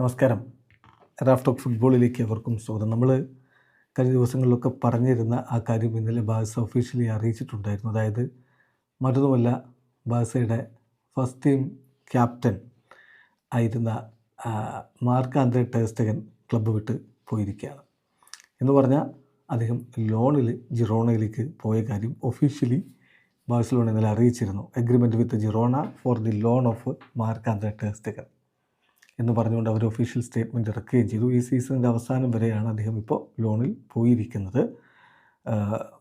നമസ്കാരം. റാഫ്റ്റോക്ക് ഫുട്ബോളിലേക്ക് അവർക്കും സ്വാഗതം. നമ്മൾ കഴിഞ്ഞ ദിവസങ്ങളിലൊക്കെ പറഞ്ഞിരുന്ന ആ കാര്യം ഇന്നലെ ബാഴ്സ ഒഫീഷ്യലി അറിയിച്ചിട്ടുണ്ടായിരുന്നു. അതായത് മറ്റൊന്നുമല്ല ബാഴ്സയുടെ ഫസ്റ്റ് ടീം ക്യാപ്റ്റൻ ആയിരുന്ന Marc Andre ter Stegen club വിട്ട് പോയിരിക്കുകയാണ്. എന്ന് പറഞ്ഞാൽ അദ്ദേഹം ലോണിൽ ജിറോണയിലേക്ക് പോയ കാര്യം ഒഫീഷ്യലി ബാഴ്സലോണ ഇന്നലെ അറിയിച്ചിരുന്നു. Agreement with Girona for the loan of Marc Andre ter Stegen എന്ന് പറഞ്ഞുകൊണ്ട് അവർ ഒഫീഷ്യൽ സ്റ്റേറ്റ്മെന്റ് ഇറക്കുകയും ചെയ്തു. ഈ സീസണിന്റെ അവസാനം വരെയാണ് അദ്ദേഹം ഇപ്പോൾ ലോണിൽ പോയിരിക്കുന്നത്.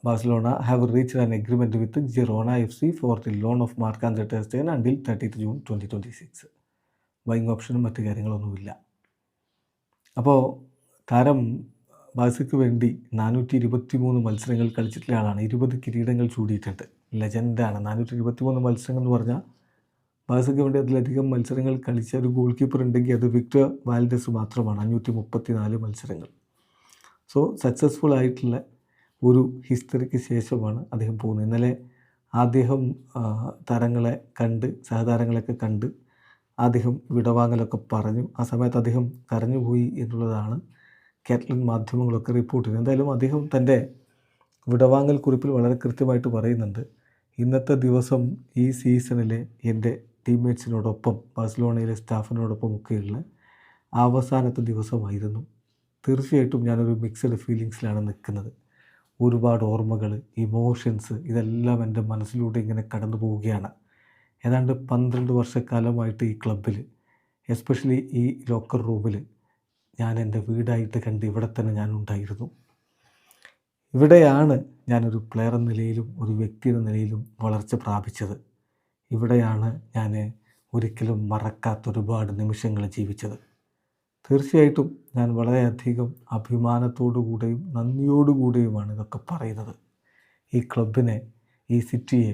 Barcelona have reach an agreement with Girona F C for the loan of Marc André ter Stegen until thirtieth June twenty twenty six buying ഓപ്ഷനും മറ്റു കാര്യങ്ങളൊന്നുമില്ല അപ്പോൾ താരം ബാഴ്സയ്ക്ക് വേണ്ടി നാനൂറ്റി ഇരുപത്തി മൂന്ന് മത്സരങ്ങൾ കളിച്ചിട്ടുള്ള ആളാണ്. ഇരുപത് കിരീടങ്ങൾ ചൂടിയിട്ടുണ്ട്. ലെജൻഡാണ് നാനൂറ്റി ഇരുപത്തി മൂന്ന് മത്സരങ്ങൾ എന്ന് പറഞ്ഞാൽ ബാഴ്സയ്ക്ക് വേണ്ടി അതിലധികം മത്സരങ്ങൾ കളിച്ച ഒരു ഗോൾ കീപ്പർ ഉണ്ടെങ്കിൽ അത് വിക്ടർ വാൽഡസ് മാത്രമാണ്. അഞ്ഞൂറ്റി മുപ്പത്തി നാല് മത്സരങ്ങൾ. സോ സക്സസ്ഫുൾ ആയിട്ടുള്ള ഒരു ഹിസ്റ്ററിക്ക് ശേഷമാണ് അദ്ദേഹം പോകുന്നത്. ഇന്നലെ അദ്ദേഹം താരങ്ങളെ കണ്ട് സഹതാരങ്ങളെയൊക്കെ കണ്ട് അദ്ദേഹം വിടവാങ്ങലൊക്കെ പറഞ്ഞു. ആ സമയത്ത് അദ്ദേഹം കരഞ്ഞുപോയി എന്നുള്ളതാണ് കേരളൻ മാധ്യമങ്ങളൊക്കെ റിപ്പോർട്ട് ചെയ്യുന്നത്. എന്തായാലും അദ്ദേഹം തന്റെ വിടവാങ്ങൽ കുറിപ്പിൽ വളരെ കൃത്യമായിട്ട് പറയുന്നുണ്ട്. ഇന്നത്തെ ദിവസം ഈ സീസണിലെ എന്റെ ടീംമേറ്റ്സിനോടൊപ്പം ബാഴ്സലോണയിലെ സ്റ്റാഫിനോടൊപ്പം ഒക്കെയുള്ള അവസാനത്തെ ദിവസമായിരുന്നു. തീർച്ചയായിട്ടും ഞാനൊരു മിക്സഡ് ഫീലിങ്സിലാണ് നിൽക്കുന്നത്. ഒരുപാട് ഓർമ്മകൾ ഇമോഷൻസ് ഇതെല്ലാം എന്റെ മനസ്സിലൂടെ ഇങ്ങനെ കടന്നു പോവുകയാണ്. ഏതാണ്ട് പന്ത്രണ്ട് വർഷക്കാലമായിട്ട് ഈ ക്ലബിൽ എസ്പെഷ്യലി ഈ ലോക്കർ റൂമിൽ ഞാൻ എന്റെ വീടായിട്ട് കണ്ട് ഇവിടെ തന്നെ ഞാൻ ഉണ്ടായിരുന്നു. ഇവിടെയാണ് ഞാനൊരു പ്ലെയർ എന്ന നിലയിലും ഒരു വ്യക്തി എന്ന നിലയിലും വളർച്ച പ്രാപിച്ചത്. ഇവിടെയാണ് ഞാൻ ഒരിക്കലും മറക്കാത്ത ഒരുപാട് നിമിഷങ്ങൾ ജീവിച്ചത്. തീർച്ചയായിട്ടും ഞാൻ വളരെയധികം അഭിമാനത്തോടു കൂടെയും നന്ദിയോടുകൂടെയുമാണ് ഇതൊക്കെ പറയുന്നത്. ഈ ക്ലബിനെ ഈ സിറ്റിയെ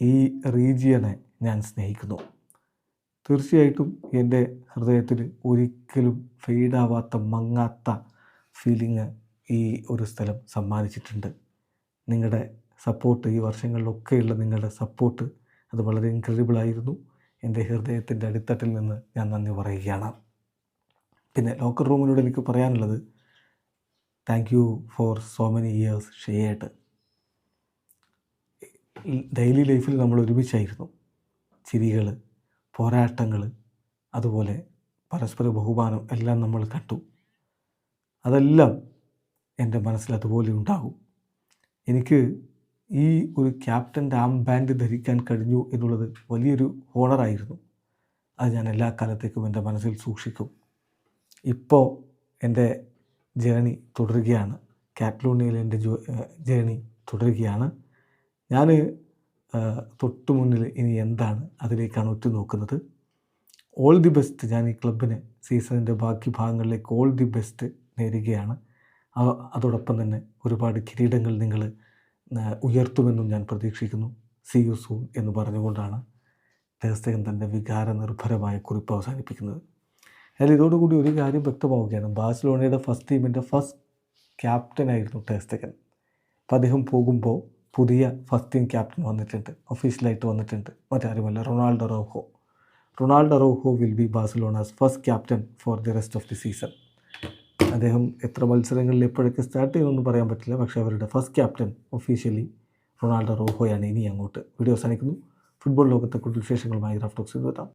ഈ റീജിയനെ ഞാൻ സ്നേഹിക്കുന്നു. തീർച്ചയായിട്ടും എന്റെ ഹൃദയത്തിൽ ഒരിക്കലും ഫെയ്ഡാവാത്ത മങ്ങാത്ത ഫീലിങ് ഈ ഒരു സ്ഥലം സമ്മാനിച്ചിട്ടുണ്ട്. നിങ്ങളുടെ സപ്പോർട്ട് ഈ വർഷങ്ങളിലൊക്കെയുള്ള നിങ്ങളുടെ സപ്പോർട്ട് അത് വളരെ ഇൻക്രെഡിബിൾ ആയിരുന്നു. എന്റെ ഹൃദയത്തിന്റെ അടിത്തട്ടിൽ നിന്ന് ഞാൻ നന്ദി പറയുകയാണ്. പിന്നെ ലോക്കർ റൂമിലൂടെ എനിക്ക് പറയാനുള്ളത് thank you for so many years ഷെയ്യായിട്ട് daily ലൈഫിൽ നമ്മൾ ഒരുമിച്ചായിരുന്നു. ചിരികൾ പോരാട്ടങ്ങൾ അതുപോലെ പരസ്പര ബഹുമാനം എല്ലാം നമ്മൾ കണ്ടു. അതെല്ലാം എന്റെ മനസ്സിൽ അതുപോലെ ഉണ്ടാകും. എനിക്ക് ഈ ഒരു ക്യാപ്റ്റന്റെ ആം ബാൻഡ് ധരിക്കാൻ കഴിഞ്ഞു എന്നുള്ളത് വലിയൊരു ഓണറായിരുന്നു അത് ഞാൻ എല്ലാ കാലത്തേക്കും എന്റെ മനസ്സിൽ സൂക്ഷിക്കും. ഇപ്പോൾ എന്റെ ജേണി തുടരുകയാണ്. കാറ്റലോണിയയിൽ എന്റെ ജോ ജേണി തുടരുകയാണ്. ഞാൻ തൊട്ടു മുന്നിൽ ഇനി എന്താണ് അതിലേക്കാണ് ഉറ്റുനോക്കുന്നത്. ഓൾ ദി ബെസ്റ്റ് ഞാൻ ഈ ക്ലബിന് സീസണിന്റെ ബാക്കി ഭാഗങ്ങളിലേക്ക് ഓൾ ദി ബെസ്റ്റ് നേരുകയാണ്. അതോടൊപ്പം തന്നെ ഒരുപാട് കിരീടങ്ങൾ നിങ്ങൾ ഉയർത്തുമെന്നും ഞാൻ പ്രതീക്ഷിക്കുന്നു. സി യു സൂൺ എന്ന് പറഞ്ഞുകൊണ്ടാണ് ടേസ്റ്റകൻ തന്റെ വികാര നിർഭരമായ കുറിപ്പ് അവസാനിപ്പിക്കുന്നത്. എന്നാൽ ഇതോടുകൂടി ഒരു കാര്യം വ്യക്തമാവുകയാണ്. ബാഴ്സലോണയുടെ ഫസ്റ്റ് ടീമിന്റെ ഫസ്റ്റ് ക്യാപ്റ്റനായിരുന്നു ടേസ്റ്റകൻ അപ്പോൾ അദ്ദേഹം പോകുമ്പോൾ പുതിയ ഫസ്റ്റ് ടീം ക്യാപ്റ്റൻ വന്നിട്ടുണ്ട്. ഒഫീഷ്യലായിട്ട് വന്നിട്ടുണ്ട്. മറ്റാരുമല്ല Ronald Araujo. Ronald Araujo will be Barcelona's first captain for the rest of the season അദ്ദേഹം എത്ര മത്സരങ്ങളിൽ എപ്പോഴൊക്കെ സ്റ്റാർട്ട് ചെയ്യുമെന്ന് പറയാൻ പറ്റില്ല. പക്ഷേ അവരുടെ ഫസ്റ്റ് ക്യാപ്റ്റൻ ഒഫീഷ്യലി റൊണാൾഡോ റോഹോയാണ് ഇനി അങ്ങോട്ട്. വീഡിയോ അവസാനിക്കുന്നു. ഫുട്ബോൾ ലോകത്തെ കൂടുതൽ വിശേഷങ്ങളുമായി റാഫ്റ്റോക്സ് എത്താം